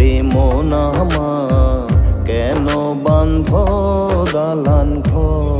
রে মন কেন বান্ধ দালান ঘর?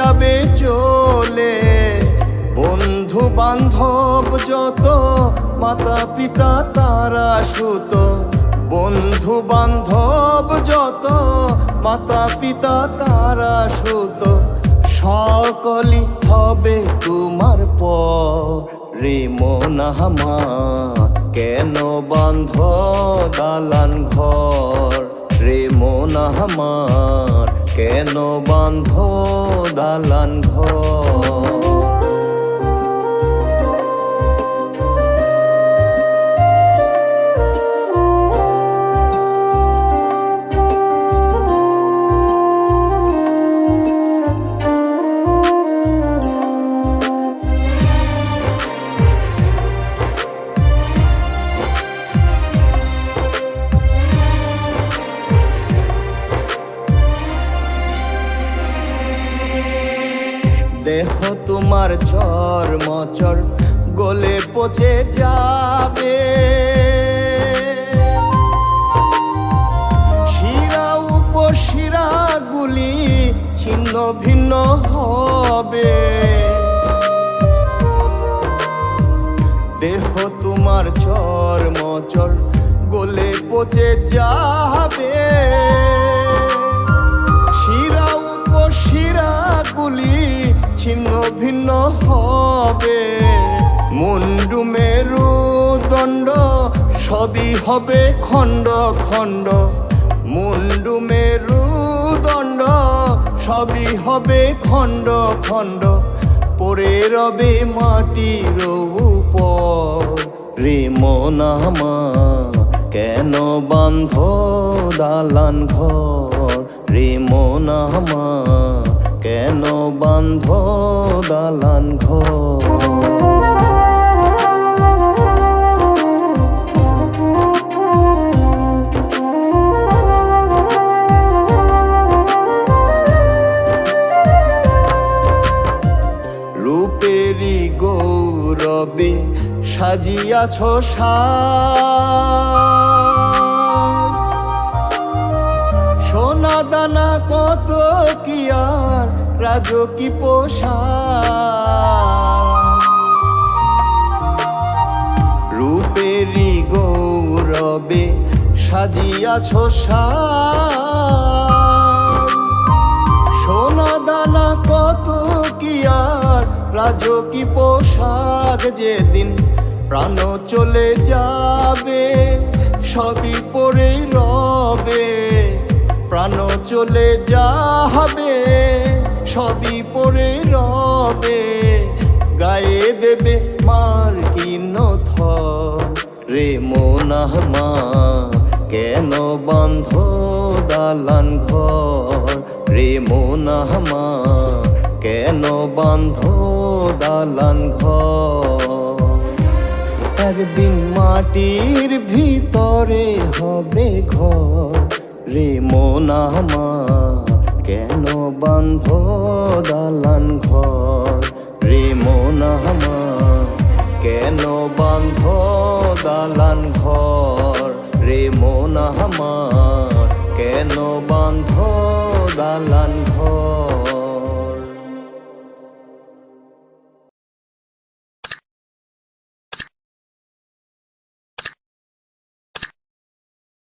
যাবে চলে। বন্ধু বান্ধব যত, মাতা পিতা তারা সুত। বন্ধু বান্ধব যত, মাতা পিতা তারা সুত। সকলই হবে তোমার পর মনাহামা কেন বান্ধ দালান ঘর? রে আমার কেন বান্ধ দালান ঘর? দেহ তোমার চর মচর, গলে পচে যাবে। শিরা উপশিরা গুলি ছিন্ন ভিন্ন হবে। দেহ তোমার চর মচর, গলে পচে যাবে। ভিন্ন হবে। মুন্ডু মেরু দণ্ড, সবই হবে খণ্ড খণ্ড। মুন্ডু মেরু দণ্ড, সবই হবে খণ্ড খণ্ড। পড়ে রবে মাটির উপর। মনামা কেন বান্ধ দালান ঘর? মনামা কেন বান্ধ দালান ঘর। রূপেরি গৌরবে সাজিয়াছ সাজ। সোনা দানা কত কি আর রাজকি পোশাক। রূপেরি গৌরবে সাজিয়াছ সাজ। সোনা দানা কত কি আর রাজকি পোশাক যেদিন প্রাণ চলে যাবে, সবই পরেই রবে, প্রাণ চলে যাবে। সবই পড়ে রবে, গায়ে দেবে মার কিন রে মোনাহমা কেন বন্ধ দালান ঘর? রে মোনাহমা কেন বন্ধ দালান ঘর? একদিন মাটির ভিতরে হবে ঘর। রে মোনামা কেন বান্ধ দালান ঘর? রে কেন বান্ধ দালান ঘর? রে কেন বান্ধ দালান ঘর?